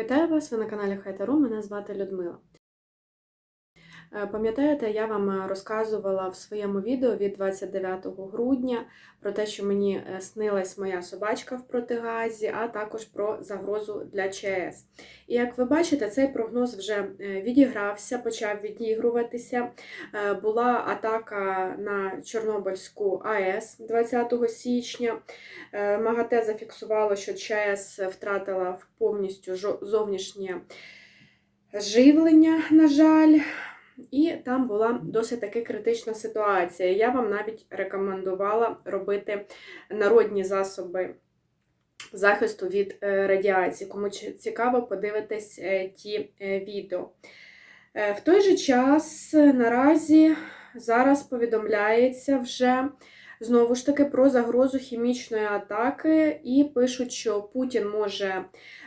Вітаю вас! Ви на каналі Хайтару. Мене звати Людмила. Е, Пам'ятаєте, я вам е, розказувала в своєму відео від 29 грудня про те, що мені е, снилась моя собачка в протигазі, а також про загрозу для ЧАЕС. І як ви бачите, цей прогноз вже відігрався, почав відігруватися. Була атака на Чорнобильську АЕС 20 січня. МАГАТЕ зафіксувало, що ЧАЕС втратила повністю зовнішнє живлення, на жаль. І там була досить таки критична ситуація. Я вам навіть рекомендувала робити народні засоби захисту від е, радіації. Кому цікаво, подивитись е, ті е, відео. В той же час наразі зараз повідомляється вже знову ж таки про загрозу хімічної атаки, і пишуть, що Путін може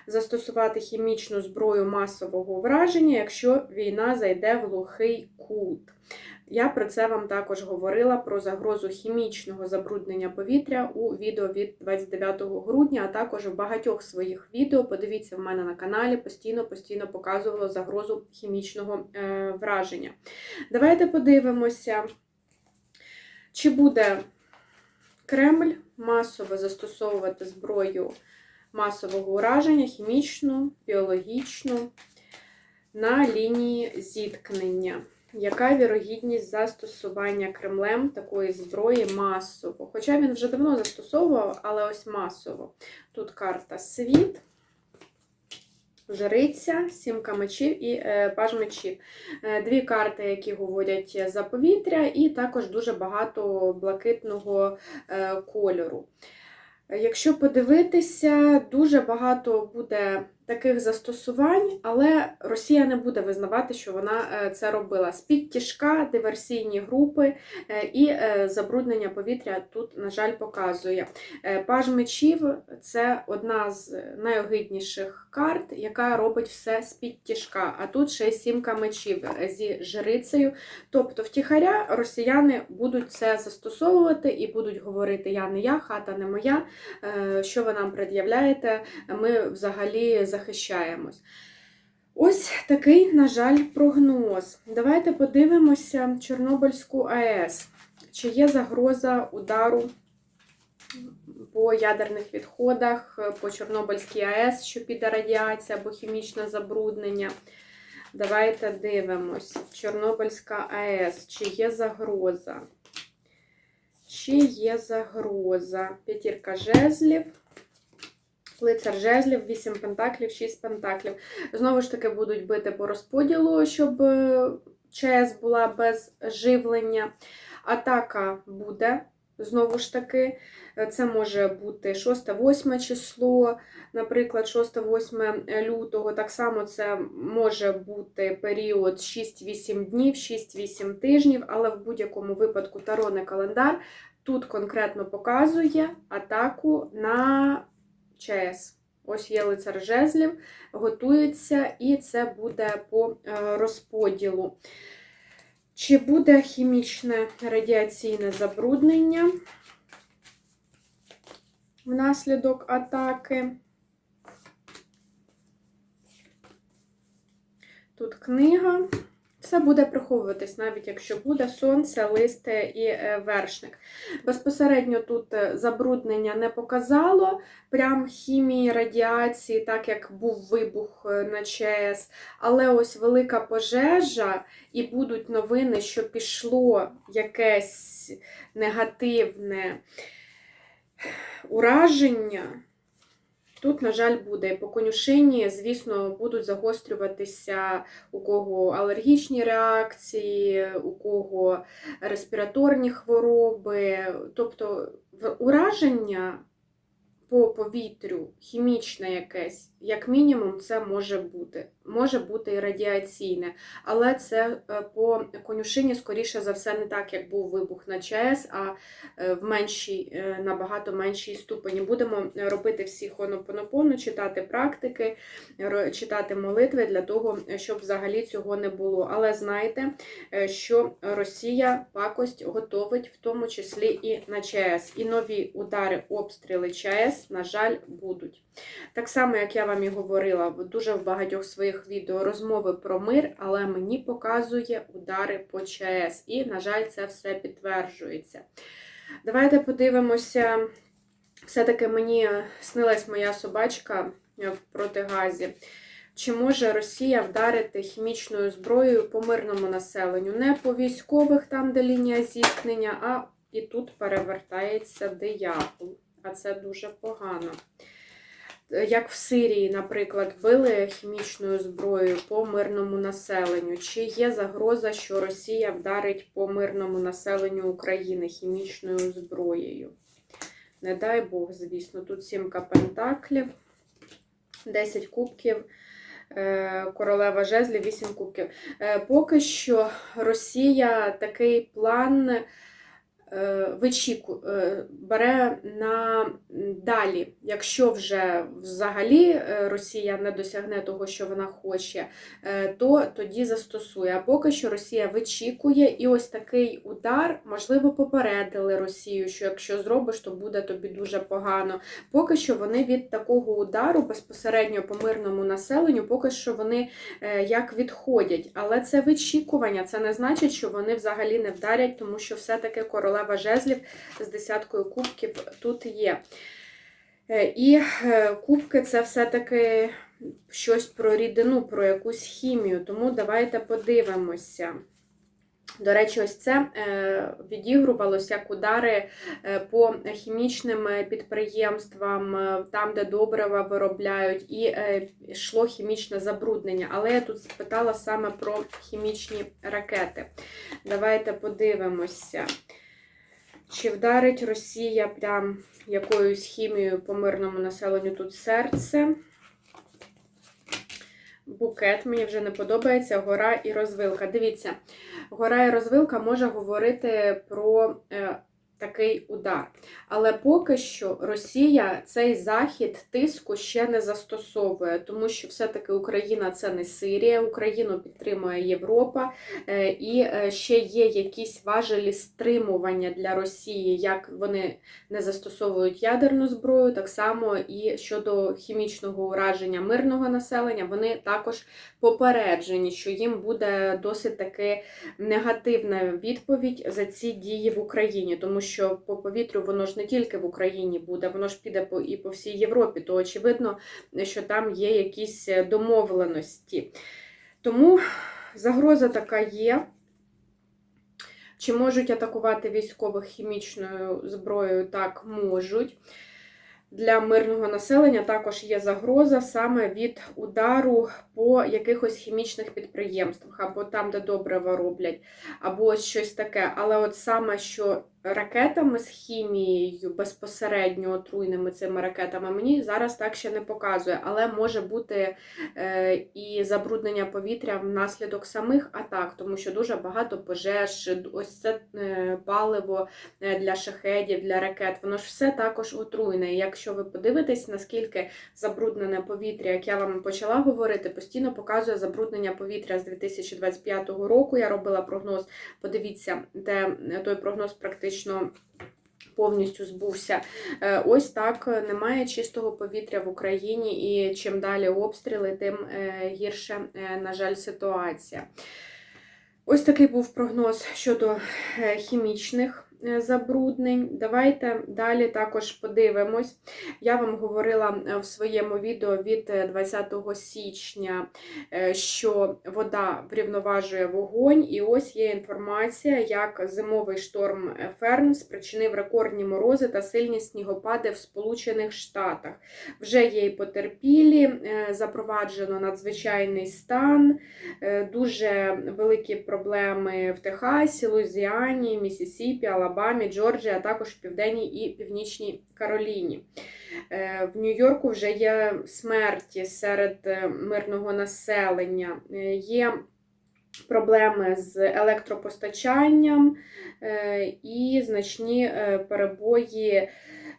застосувати хімічну зброю масового враження, якщо війна зайде в глухий кут. Я про це вам також говорила про загрозу хімічного забруднення повітря у відео від 29 грудня, а також в багатьох своїх відео. Подивіться в мене на каналі, постійно постійно показувала загрозу хімічного е, враження. Давайте подивимося, чи буде Кремль масово застосовувати зброю масового ураження, хімічну, біологічну на лінії зіткнення. Яка вірогідність застосування Кремлем такої зброї масово? Хоча він вже давно застосовував, але ось масово. Тут карта світ, жриця, сімка мечів і е, паж мечів. Е, Дві карти, які говорять за повітря, і також дуже багато блакитного е, кольору. Якщо подивитися, дуже багато буде таких застосувань, але Росія не буде визнавати, що вона е, це робила. З-під тяжка, диверсійні групи е, і е, забруднення повітря тут, на жаль, показує. Паж мечів це одна з найогидніших карт, яка робить все з-під тяжка. А тут ще сімка мечів зі жрицею. Тобто, втіхаря росіяни будуть це застосовувати і будуть говорити: Я не я, хата не моя. Що ви нам пред'являєте? Ми взагалі захищаємось. Ось такий, на жаль, прогноз. Давайте подивимося Чорнобильську АЕС. Чи є загроза удару по ядерних відходах, по Чорнобильській АЕС, що піде радіація або хімічне забруднення? Давайте дивимось. Чорнобильська АЕС, чи є загроза? Чи є загроза? П'ятірка жезлів. Лицар жезлів, 8 пентаклів, 6 пентаклів. Знову ж таки, будуть бити по розподілу, щоб е, ЧС була без живлення. Атака буде. Знову ж таки, Е, це може бути 6-8 число, наприклад, 6-8 лютого. Так само це може бути період 6-8 днів, 6-8 тижнів, але в будь-якому випадку тароний календар тут конкретно показує атаку на ЧАЕС. Ось є лицар жезлів, готується, і це буде по е, розподілу. Чи буде хімічне радіаційне забруднення внаслідок атаки? Тут книга. Все буде приховуватись, навіть якщо буде сонце, листи і е, вершник. Безпосередньо тут е, забруднення не показало, прям хімії, радіації, так як був вибух е, на ЧАЕС. Але ось велика пожежа, і будуть новини, що пішло якесь негативне ураження. Тут, на жаль, буде. По конюшині, звісно, будуть загострюватися у кого алергічні реакції, у кого респіраторні хвороби. Тобто ураження по повітрю, хімічне якесь, як мінімум, це може бути. Може бути і радіаційне, але це е, по конюшині, скоріше за все, не так, як був вибух на ЧАЕС, а е, в меншій, е, набагато меншій ступені. Будемо робити всі хонопонопону, читати практики, читати молитви для того, щоб взагалі цього не було. Але знайте, що Росія пакость готовить, в тому числі і на ЧАЕС. І нові удари, обстріли ЧАЕС ЄС, на жаль, будуть. Так само, як я вам і говорила, дуже в багатьох своїх відео розмови про мир, але мені показує удари по ЧАЕС. І, на жаль, це все підтверджується. Давайте подивимося. Все-таки мені снилась моя собачка в протигазі. Чи може Росія вдарити хімічною зброєю по мирному населенню? Не по військових, там, де лінія зіткнення, а і тут перевертається диявол. А це дуже погано. Як в Сирії, наприклад, били хімічною зброєю по мирному населенню. Чи є загроза, що Росія вдарить по мирному населенню України хімічною зброєю? Не дай Бог, звісно, тут сімка пентаклів, 10 кубків. Е, королева жезлів, 8 кубків. Е, поки що Росія такий план вичіку, бере на далі. Якщо вже взагалі Росія не досягне того, що вона хоче, то тоді застосує. А поки що Росія вичікує, і ось такий удар, можливо, попередили Росію, що якщо зробиш, то буде тобі дуже погано. Поки що вони від такого удару безпосередньо по мирному населенню, поки що вони як відходять. Але це вичікування, це не значить, що вони взагалі не вдарять, тому що все-таки королева жезлів з десяткою кубків тут є. І кубки це все-таки щось про рідину, про якусь хімію. Тому давайте подивимося. До речі, ось це відігрувалося як удари по хімічним підприємствам, там, де добрива виробляють, і йшло хімічне забруднення. Але я тут спитала саме про хімічні ракети. Давайте подивимося. Чи вдарить Росія прям якоюсь хімією по мирному населенню тут серце? Букет мені вже не подобається, гора і розвилка. Дивіться, гора і розвилка може говорити про е, такий удар. Але поки що Росія цей захід тиску ще не застосовує, тому що все-таки Україна це не Сирія, Україну підтримує Європа, е, і е, ще є якісь важелі стримування для Росії, як вони не застосовують ядерну зброю, так само і щодо хімічного ураження мирного населення, вони також попереджені, що їм буде досить таки негативна відповідь за ці дії в Україні, тому що по повітрю воно ж не тільки в Україні буде, воно ж піде по і по всій Європі, то очевидно, що там є якісь домовленості. Тому загроза така є. Чи можуть атакувати військових хімічною зброєю? Так, можуть. Для мирного населення також є загроза саме від удару по якихось хімічних підприємствах, або там, де добрива роблять, або щось таке. Але от саме що ракетами з хімією, безпосередньо отруйними цими ракетами, мені зараз так ще не показує, але може бути е, і забруднення повітря внаслідок самих атак, тому що дуже багато пожеж, ось це е, паливо е, для шахедів, для ракет, воно ж все також отруйне. І якщо ви подивитесь, наскільки забруднене повітря, як я вам почала говорити, постійно показує забруднення повітря з 2025 року. Я робила прогноз. Подивіться, де той прогноз практично практично повністю збувся. Е, ось так немає чистого повітря в Україні, і чим далі обстріли, тим е, гірше, е, на жаль, ситуація. Ось такий був прогноз щодо хімічних Е, забруднень. Давайте далі також подивимось. Я вам говорила е, в своєму відео від 20 е, січня, що вода врівноважує вогонь, і ось є інформація, як зимовий шторм Ферн спричинив рекордні морози та сильні снігопади в Сполучених Штатах. Вже є і потерпілі, запроваджено надзвичайний стан, дуже великі проблеми в Техасі, Лузіані, Місісіпі, Алабамі. Алабамі, Джорджії, а також в Південній і Північній Кароліні. Е, в Нью-Йорку вже є смерті серед е, мирного населення. Е, є Проблеми з електропостачанням і значні перебої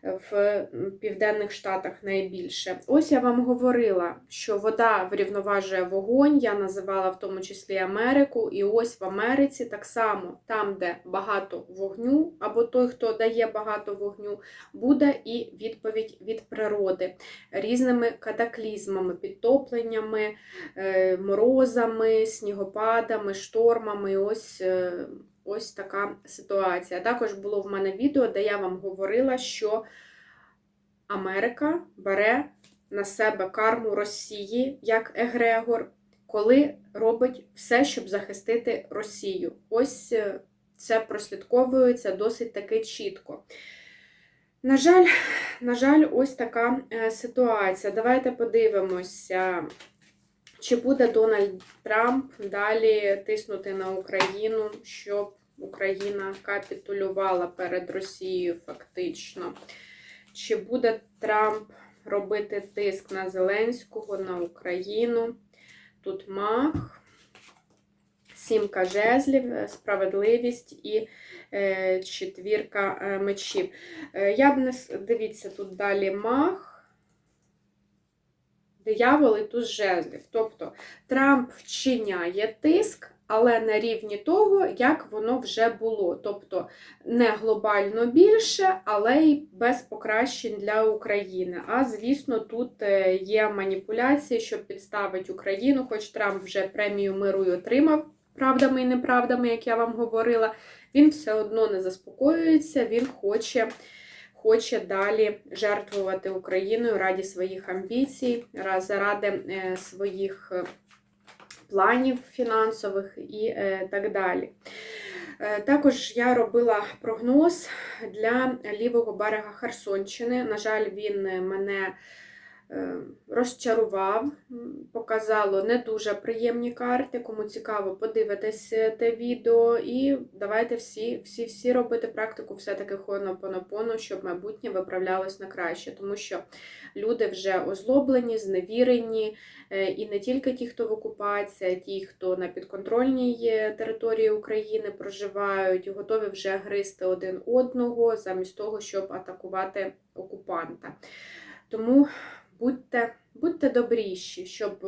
в Південних Штатах найбільше. Ось я вам говорила, що вода врівноважує вогонь, я називала в тому числі Америку, і ось в Америці так само, там, де багато вогню, або той, хто дає багато вогню, буде і відповідь від природи різними катаклізмами, підтопленнями, е, морозами, снігопадами, штормами. Ось е, ось така ситуація. Також було в мене відео, де я вам говорила, що Америка бере на себе карму Росії як Егрегор, коли робить все, щоб захистити Росію. Ось е, це прослідковується досить таки чітко. На жаль, на жаль, ось така е, ситуація. Давайте подивимося, чи буде Дональд Трамп далі тиснути на Україну, щоб Україна капітулювала перед Росією фактично. Чи буде Трамп робити тиск на Зеленського, на Україну? Тут мах, сімка жезлів, справедливість і е, четвірка е, мечів. Е, я б не дивіться, тут далі мах, диявол і туз жезлів. Тобто Трамп вчиняє тиск, але на рівні того, як воно вже було. Тобто не глобально більше, але й без покращень для України. А звісно, тут е, є маніпуляції, щоб підставити Україну, хоч Трамп вже премію миру й отримав. Правдами і неправдами, як я вам говорила, він все одно не заспокоюється, він хоче, хоче далі жертвувати Україною раді своїх амбіцій, заради е, своїх е, планів фінансових і е, так далі. Також я робила прогноз для лівого берега Херсонщини. На жаль, він мене розчарував, показало не дуже приємні карти. Кому цікаво, подивитись е, те відео. І давайте всі, всі, всі робити практику все-таки хонопонопону, щоб майбутнє виправлялось на краще. Тому що люди вже озлоблені, зневірені, е, і не тільки ті, хто в окупації, а ті, хто на підконтрольній е, території України проживають, готові вже гризти один одного, замість того, щоб атакувати окупанта. Тому будьте, будьте добріші, щоб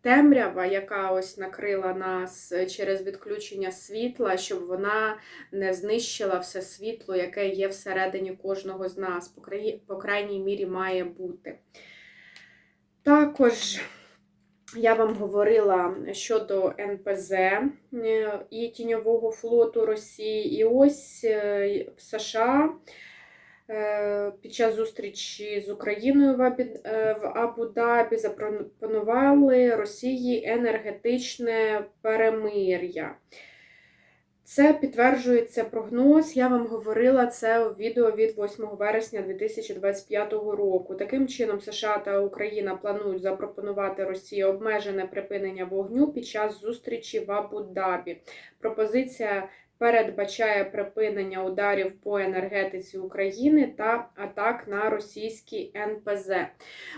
темрява, яка ось накрила нас через відключення світла, щоб вона не знищила все світло, яке є всередині кожного з нас, по, краї- по крайній мірі має бути. Також я вам говорила щодо НПЗ е, і тіньового флоту Росії, і ось е, США е, під час зустрічі з Україною е, в Абу-Дабі запропонували Росії енергетичне перемир'я. Це підтверджується прогноз. Я вам говорила це у відео від 8 вересня 2025 року. Таким чином, США та Україна планують запропонувати Росії обмежене припинення вогню під час зустрічі в Абу-Дабі. Пропозиція передбачає припинення ударів по енергетиці України та атак на російські НПЗ.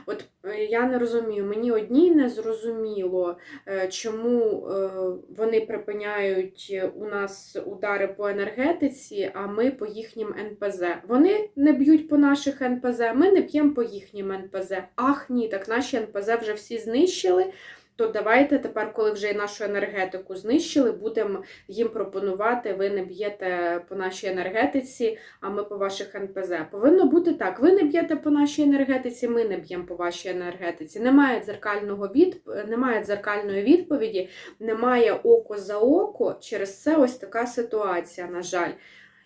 От е, я не розумію, мені одній не зрозуміло, е, чому е, вони припиняють у нас удари по енергетиці, а ми по їхнім НПЗ. Вони не б'ють по наших НПЗ, ми не б'ємо по їхнім НПЗ. Ах ні, так наші НПЗ вже всі знищили. То давайте тепер, коли вже нашу енергетику знищили, будемо їм пропонувати, ви не б'єте по нашій енергетиці, а ми по ваших НПЗ. Повинно бути так: ви не б'єте по нашій енергетиці, ми не б'ємо по вашій енергетиці. Немає дзеркального від... немає дзеркальної відповіді, немає око за око. Через це ось така ситуація, на жаль.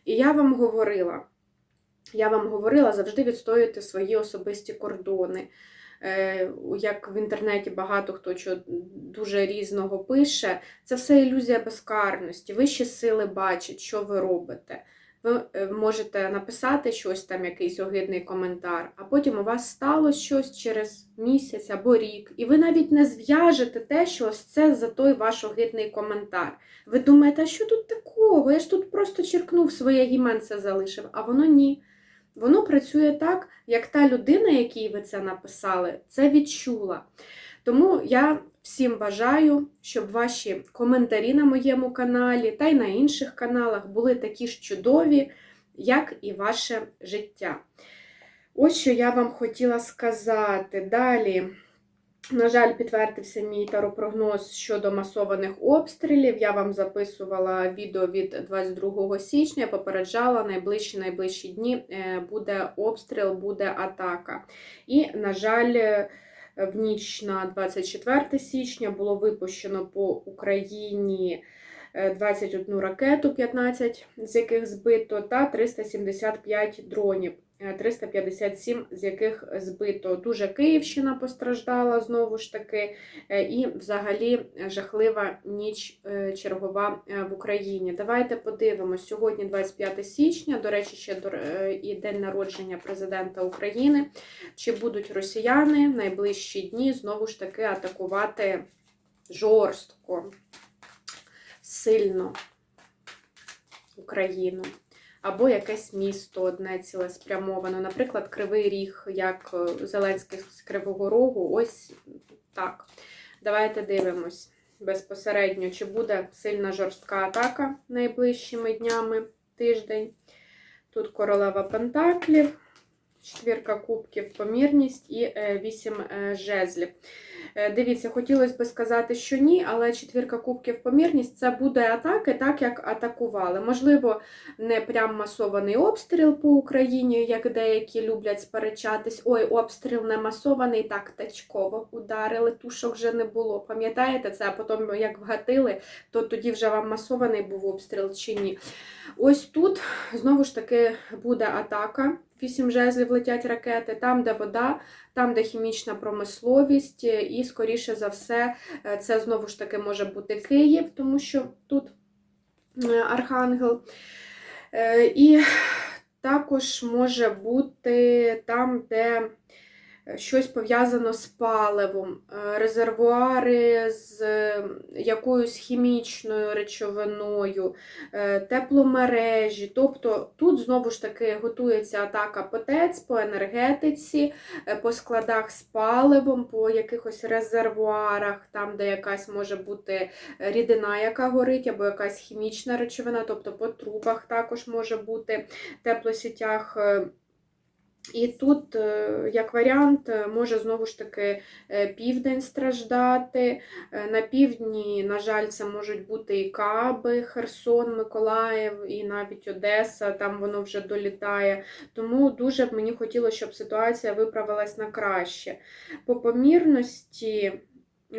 І я вам говорила. Я вам говорила завжди відстоювати свої особисті кордони. Е, Як в інтернеті багато хто що дуже різного пише, це все ілюзія безкарності. Вищі сили бачать, що ви робите. Ви е, можете написати щось там, якийсь огидний коментар, а потім у вас стало щось через місяць або рік, і ви навіть не зв'яжете те, що ось це за той ваш огидний коментар. Ви думаєте, а що тут такого? Я ж тут просто черкнув своє іменце залишив, а воно ні. Воно працює так, як та людина, якій ви це написали, це відчула. Тому я всім бажаю, щоб ваші коментарі на моєму каналі та й на інших каналах були такі ж чудові, як і ваше життя. Ось що я вам хотіла сказати. Далі. На жаль, підтвердився мій таропрогноз щодо масованих обстрілів. Я вам записувала відео від 22 січня, попереджала найближчі найближчі дні е, буде обстріл, буде атака. І, на жаль, е, в ніч на 24 січня було випущено по Україні е, 21 ракету, 15 з яких збито, та 375 дронів. Е, 357 з яких збито. Дуже Київщина постраждала знову ж таки, е, і взагалі жахлива ніч е, чергова е, в Україні. Давайте подивимось. Сьогодні 25 січня, до речі, ще е, і день народження президента України. Чи будуть росіяни в найближчі дні знову ж таки атакувати жорстко, сильно Україну? Або якесь місто одне цілеспрямовано. Наприклад, Кривий Ріг, як е, Зеленський з Кривого Рогу. Ось так. Давайте дивимось безпосередньо, чи буде сильна жорстка атака найближчими днями тиждень. Тут королева Пентаклів, четвірка кубків, помірність і е, вісім е, жезлів. Е, Дивіться, хотілося б сказати, що ні, але четвірка кубків помірність це буде атаки, так як атакували. Можливо, не прям масований обстріл по Україні, як деякі люблять сперечатись. Ой, обстріл не масований, так тачково ударили, тушок вже не було. Пам'ятаєте це? А потім, як вгатили, то тоді вже вам масований був обстріл чи ні. Ось тут знову ж таки буде атака. Вісім жезлів летять ракети, там, де вода, там, де хімічна промисловість, і, скоріше за все, е, це знову ж таки може бути Київ, тому що тут е, архангел. Е, І також може бути там, де щось пов'язано з паливом, е, резервуари з е, якоюсь хімічною речовиною, е, тепломережі. Тобто тут знову ж таки готується атака по ТЕЦ, по енергетиці, по складах з паливом, по якихось резервуарах, там, де якась може бути рідина, яка горить, або якась хімічна речовина, тобто по трубах також може бути теплосітях. І тут, е, як варіант, е, може знову ж таки е, південь страждати. На півдні, на жаль, це можуть бути і Каби, Херсон, Миколаїв, і навіть Одеса, там воно вже долітає. Тому дуже б мені хотілося, щоб ситуація виправилась на краще. По помірності.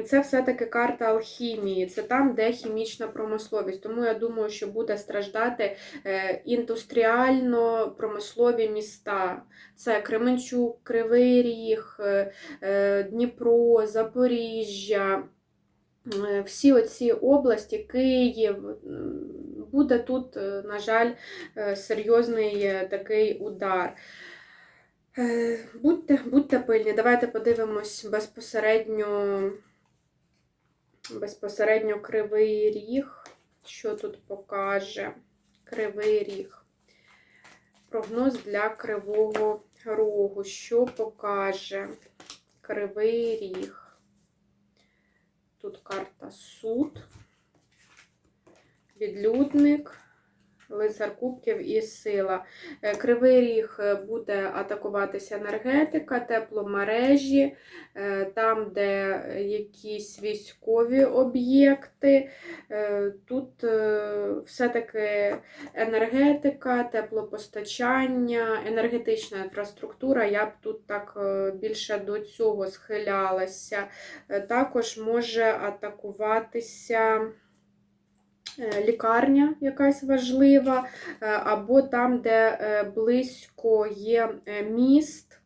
Це все-таки карта алхімії, це там, де хімічна промисловість. Тому я думаю, що буде страждати е, індустріально-промислові міста. Це Кременчук, Кривий Ріг, е, е, Дніпро, Запоріжжя. Всі оці області, Київ, буде тут, на жаль, серйозний такий удар. Будьте, будьте пильні, давайте подивимось безпосередньо, безпосередньо Кривий Ріг. Що тут покаже Кривий Ріг? Прогноз для Кривого Рогу. Що покаже Кривий Ріг? Тут карта суд, відлюдник, лицар кубків і сила. Е, Кривий ріг е, буде атакуватися енергетика, тепломережі, е, там, де якісь військові об'єкти. Тут все-таки енергетика, теплопостачання, енергетична інфраструктура. Я б тут так більше до цього схилялася. Також може атакуватися лікарня якась важлива, е, або там, де е, близько є е, міст,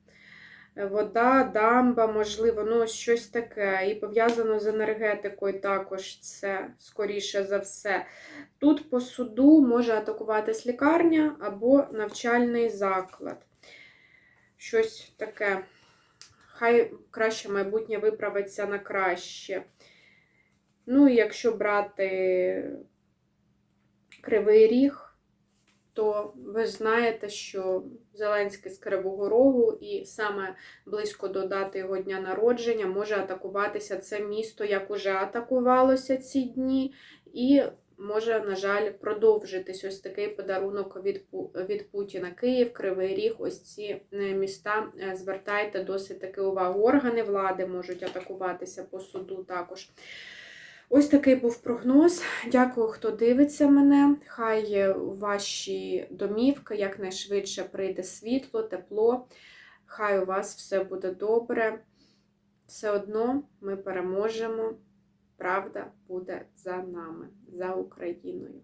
е, вода, дамба, можливо, ну щось таке. І пов'язано з енергетикою також це, скоріше за все. Тут по суду може атакуватись лікарня або навчальний заклад. Щось таке. Хай краще майбутнє виправиться на краще. Ну, якщо брати Кривий Ріг, то ви знаєте, що Зеленський з Кривого Рогу і саме близько до дати його дня народження може атакуватися це місто, як уже атакувалося ці дні, і може, на жаль, продовжитись ось такий подарунок від, від Путіна. Київ, Кривий Ріг, ось ці е, міста. е, Звертайте досить таки увагу. Органи влади можуть атакуватися по суду також. Ось такий був прогноз. Дякую, хто дивиться мене. Хай ваші домівки якнайшвидше прийде світло, тепло. Хай у вас все буде добре. Все одно ми переможемо. Правда буде за нами, за Україною.